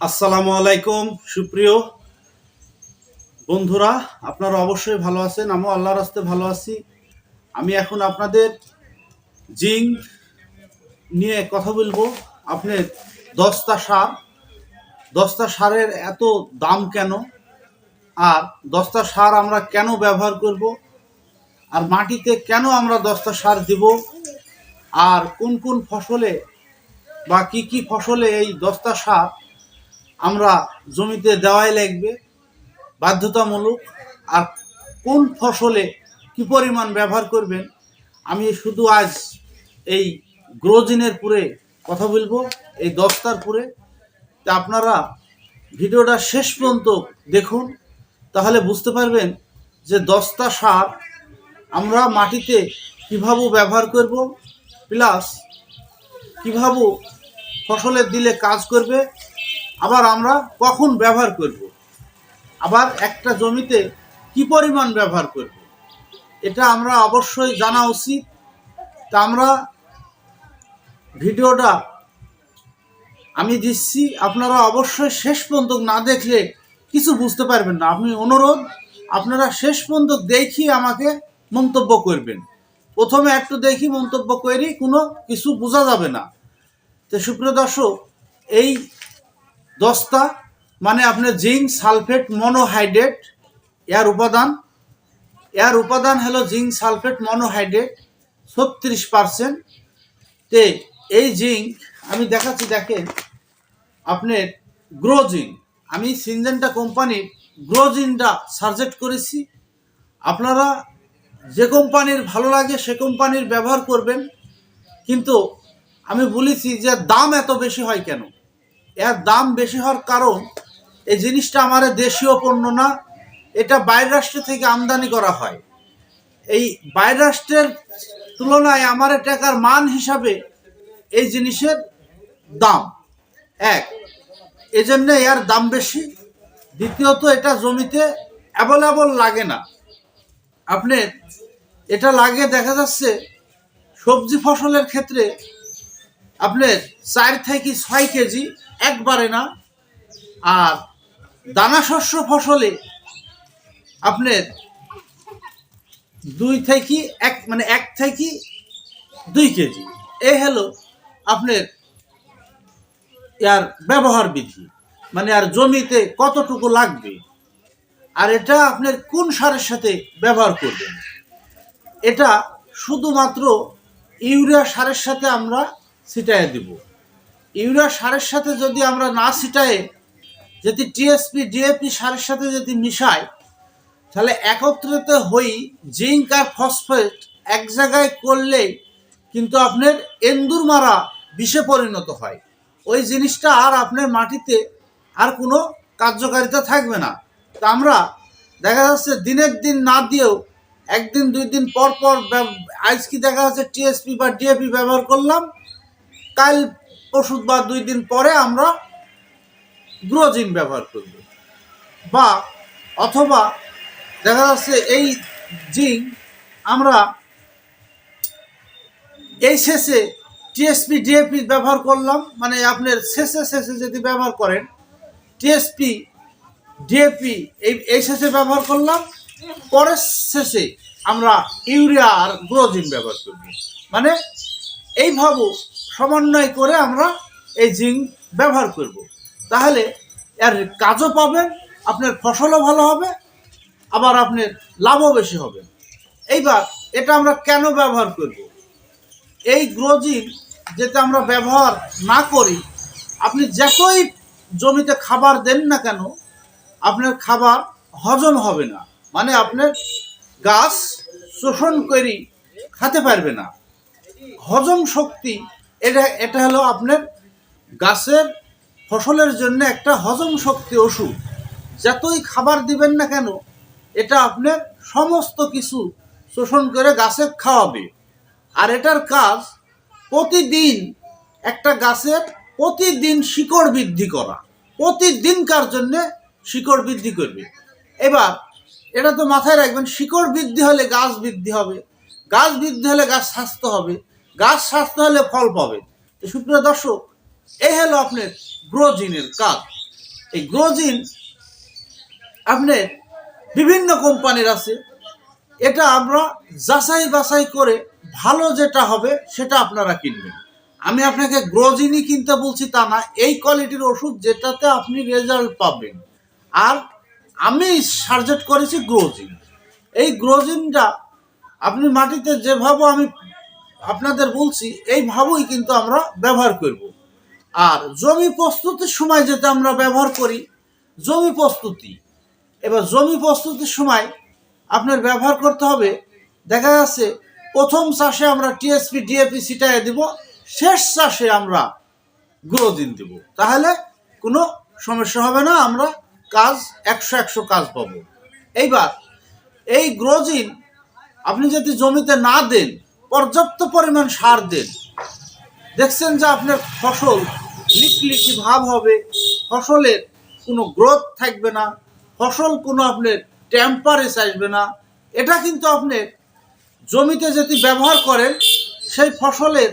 আসসালামু আলাইকুম, সুপ্রিয় বন্ধুরা, আপনারা অবশ্যই ভালো আছেন, আমিও আল্লাহর রাস্তে ভালো আছি। আমি এখন আপনাদের জিঙ্ক নিয়ে কথা বলব। আপনার দস্তা সার, দস্তা সারের এত দাম কেন? আর দস্তা সার আমরা কেন ব্যবহার করব? আর মাটিতে কেন আমরা দস্তা সার দিব? আর কোন কোন ফসলে বা কি কি ফসলে এই দস্তা সার আমরা জমিতে দেওয়াই লাগবে বাধ্যতামূলক। আর কোন ফসলে কি পরিমাণ ব্যবহার করবেন, আমি শুধু আজ এই গ্রোজিনের পুরে কথা বলব, এই দস্তার পুরে তা আপনারা ভিডিওটা শেষ পর্যন্ত দেখুন, তাহলে বুঝতে পারবেন যে দস্তা সার আমরা মাটিতে কীভাবে ব্যবহার করব, প্লাস কীভাবে ফসলের দিলে কাজ করবে আবার আমরা কখন ব্যবহার করব? আবার একটা জমিতে কি পরিমাণ ব্যবহার করব? এটা আমরা অবশ্যই জানা উচিত। তা আমরা ভিডিওটা আমি দিচ্ছি। আপনারা অবশ্যই শেষ পর্যন্ত না দেখলে কিছু বুঝতে পারবেন না। আমি অনুরোধ, আপনারা শেষ পর্যন্ত দেখি আমাকে মন্তব্য করবেন। প্রথমে একটু দেখি মন্তব্য করি, কোনো কিছু বোঝা যাবে না। তো সুপ্রিয় দর্শক, এই দস্তা মানে আপনার জিঙ্ক, সালফেট, মনোহাইড্রেট, এর উপাদান। এর উপাদান হলো জিঙ্ক, সালফেট, মনোহাইড্রেট, ছত্রিশ পার্সেন্ট তে এই জিঙ্ক, আমি দেখাচ্ছি, দেখেন, আপনার গ্রো গ্রোজিন আমি সিনজেন্টা কোম্পানির গ্রোজিনটা সার্জেক্ট করেছি। আপনারা যে কোম্পানির ভালো লাগে, সে কোম্পানির ব্যবহার করবেন। কিন্তু আমি বলেছি যে দাম এত বেশি হয় কেন? এর দাম বেশি হওয়ার কারণ, এই জিনিসটা আমার দেশীয় পণ্য না, এটা বাইরের রাষ্ট্র থেকে আমদানি করা হয়। এই বাইরের রাষ্ট্রের তুলনায় আমার টাকার মান হিসাবে এই জিনিসের দাম। এক, এজন্য এর দাম বেশি। দ্বিতীয়ত, এটা জমিতে অ্যাভেলেবল লাগে না। আপনি, এটা লাগে দেখা যাচ্ছে সবজি ফসলের ক্ষেত্রে আপনার চার থেকে ছয় কেজি একবারে না। আর দানা শস্য ফসলে আপনার দুই থেকে এক মানে এক থেকে দুই কেজি। এ হলো আপনার ইয়ার ব্যবহার বিধি। মানে আর জমিতে কতটুকু লাগবে? আর এটা আপনার কোন সারের সাথে ব্যবহার করবেন? এটা শুধুমাত্র ইউরিয়া সারের সাথে আমরা ছিটায় দিব। ইউরিয়া সারের সাথে যদি আমরা না ছিটাই, যদি টিএসপি, ডিএপি সারের সাথে যদি মিশাই, তাহলে একত্রিত হই জিঙ্ক আর ফসফেট এক জায়গায় করলে কিন্তু আপনার এন্দুর মারা বিষে পরিণত হয়। ওই জিনিসটা আর আপনার মাটিতে আর কোনো কার্যকারিতা থাকবে না। তা আমরা দেখা যাচ্ছে দিনের দিন না দিয়েও একদিন, দুই দিন পর পর ব্যব- আজ কি দেখা যাচ্ছে টিএসপি বা ডিএপি ব্যবহার করলাম, কাল ওষুধ বা দুই দিন পরে আমরা গ্রোজিন ব্যবহার করব। বা, অথবা দেখা যাচ্ছে এই জিঙ্ক আমরা এই শেষে টিএসপি ডিএপি ব্যবহার করলাম। মানে আপনার শেষে শেষে যদি ব্যবহার করেন টিএসপি ডিএপি এই এই শেষে ব্যবহার করলাম। পরের শেষে আমরা ইউরিয়া আর গ্রোজিন ব্যবহার করব। মানে এইভাবে সমন্বয় করে আমরা এই জিঙ্ক ব্যবহার করব। তাহলে এর কাজও পাবেন আপনার ফসলও ভালো হবে, আবার আপনার লাভও বেশি হবে। এইবার এটা আমরা কেন ব্যবহার করব? এই গ্রোজিন যেটা আমরা ব্যবহার না করি, আপনি যতই জমিতে খাবার দেন না কেন, আপনার খাবার হজম হবে না। মানে আপনার গাছ শোষণ করি খেতে পারবে না। হজম শক্তি, এটা এটা হলো আপনার গাছের ফসলের জন্য একটা হজম শক্তি ওষুধ। যতই খাবার দিবেন না কেন, এটা আপনার সমস্ত কিছু শোষণ করে গাছে খাওয়াবে। আর এটার কাজ প্রতিদিন একটা গাছের প্রতিদিন শিকড় বৃদ্ধি করা। প্রতিদিনকার জন্যে? শিকড় বৃদ্ধি করবে। এবার এটা তো মাথায় রাখবেন, শিকড় বৃদ্ধি হলে গাছ বৃদ্ধি হবে। গাছ বৃদ্ধি হলে গাছ স্বাস্থ্য হবে, গাছ স্বাস্থ্য হলে ফল পাবে। তো সুপ্রিয় দর্শক, এই হলো আপনার গ্রোজিনের কাজ। এই গ্রোজিন আপনার বিভিন্ন কোম্পানির আছে। এটা আমরা যাচাই বাছাই করে ভালো যেটা হবে সেটা আপনারা কিনবেন। আমি আপনাকে গ্রোজিনই কিনতে বলছি তা না, এই কোয়ালিটির ওষুধ যেটাতে আপনি রেজাল্ট পাবেন। আর আমি সার্জেট করেছি গ্রোজিন এই গ্রোজিনটা আপনি মাটিতে যেভাবে আমি আপনাদের বলছি এইভাবেই কিন্তু আমরা ব্যবহার করব। আর জমি প্রস্তুতির সময় যেটা আমরা ব্যবহার করি, জমি প্রস্তুতি। এবার জমি প্রস্তুতির সময় আপনার ব্যবহার করতে হবে, দেখা যাচ্ছে প্রথম চাষে আমরা টিএসপি ডিএপি ছিটাই দিব, শেষ চাষে আমরা গ্রোদিন দেব। তাহলে কোনো সমস্যা হবে না, আমরা কাজ একশো একশো কাজ পাবো। এইবার এই গ্রোজিন আপনি যদি জমিতে না দেন, পর্যাপ্ত পরিমাণ সার দেন, দেখছেন যে আপনার ফসল লিকলিকি ভাব হবে, ফসলের কোনো গ্রোথ থাকবে না, ফসল কোনো আপনার টেম্পারেচ আসবে না। এটা কিন্তু আপনি জমিতে যদি ব্যবহার করেন, সেই ফসলের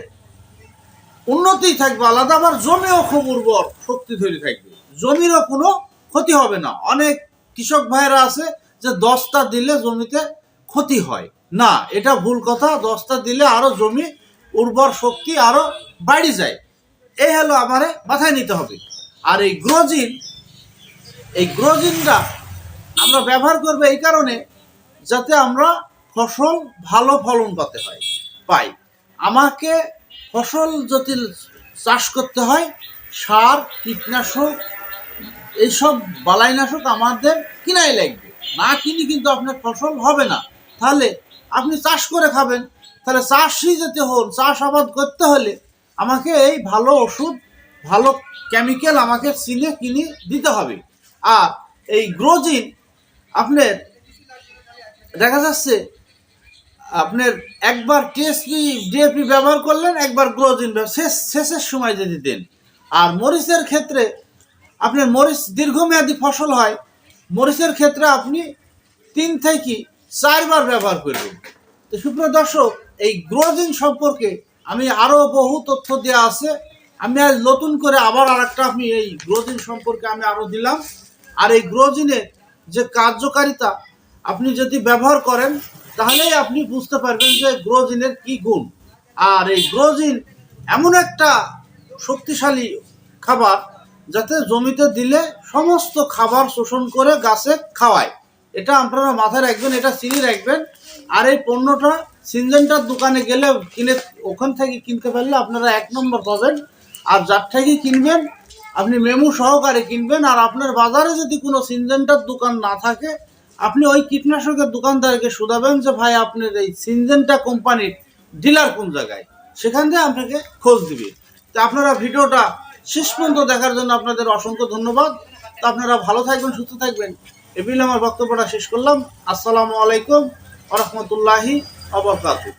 উন্নতি থাকবে আলাদা, আবার জমিও খুব উর্বর, শক্তি ধরে থাকবে। জমিরও কোনো ক্ষতি হবে না। অনেক কৃষক ভাইয়েরা আছে যে দশটা দিলে জমিতে ক্ষতি হয়। না, এটা ভুল কথা, দশটা দিলে আরও জমি উর্বর শক্তি আরও বাড়ি যায়। এই হলো আমারে মাথায় নিতে হবে। আর এই গ্রোজিন, এই গ্রোজিনটা আমরা ব্যবহার করব এই কারণে যাতে আমরা ফসল ভালো ফলন পাতে হয়, পাই। আমাকে ফসল যদি চাষ করতে হয়, সার, কীটনাশক, এইসব বালাইনাশক আমাদের কিনাই লাগবে। না কিনি কিন্তু আপনার ফসল হবে না। তাহলে আপনি চাষ করে খাবেন। তাহলে চাষই যেতে হল চাষাবাদ করতে হলে আমাকে এই ভালো ওষুধ, ভালো কেমিক্যাল আমাকে চিনে কিনে দিতে হবে। আর এই গ্রোজিন আপনার দেখা যাচ্ছে, আপনার একবার টিএসপি ডিএপি ব্যবহার করলেন, একবার গ্রোজিন শেষ, শেষের সময় যদি দেন। আর মরিচের ক্ষেত্রে আপনার মরিচ দীর্ঘমেয়াদী ফসল হয়, মরিচের ক্ষেত্রে আপনি তিন থেকে চারবার ব্যবহার করবেন তো সুপ্রিয় দর্শক, এই গ্রোজিন সম্পর্কে আমি আরও বহু তথ্য দেওয়া আছে। আমি আজ নতুন করে আবার আর একটা আমি এই গ্রোজিন সম্পর্কে আমি আরও দিলাম। আর এই গ্রোজিনের যে কার্যকারিতা আপনি যদি ব্যবহার করেন, তাহলেই আপনি বুঝতে পারবেন যে গ্রোজিনের কি গুণ। আর এই গ্রোজিন এমন একটা শক্তিশালী খাবার যাতে জমিতে দিলে সমস্ত খাবার শোষণ করে গাছে খাওয়ায়। এটা আপনারা মাথায় রাখবেন, এটা চিনি রাখবেন। আর এই পণ্যটা সিনজেন্টার দোকানে গেলে কিনে, ওখান থেকে কিনতে পারলে আপনারা এক নম্বর পাবেন। আর যার থেকে কিনবেন, আপনি মেমু সহকারে কিনবেন। আর আপনার বাজারে যদি কোনো সিনজেন্টার দোকান না থাকে, আপনি ওই কীটনাশকের দোকানদারকে শুধাবেন যে, ভাই, আপনার এই সিনজেন্টা কোম্পানির ডিলার কোন জায়গায়? সেখান থেকে আপনাকে খোঁজ দিবে। তো আপনারা ভিডিওটা শেষ পর্যন্ত দেখার জন্য আপনাদের অসংখ্য ধন্যবাদ। তো আপনারা ভালো থাকবেন, সুস্থ থাকবেন। এ বিল আমার বক্তব্যটা শেষ করলাম। আসসালামু আলাইকুম আরহামতুল্লাহি অবরকাতু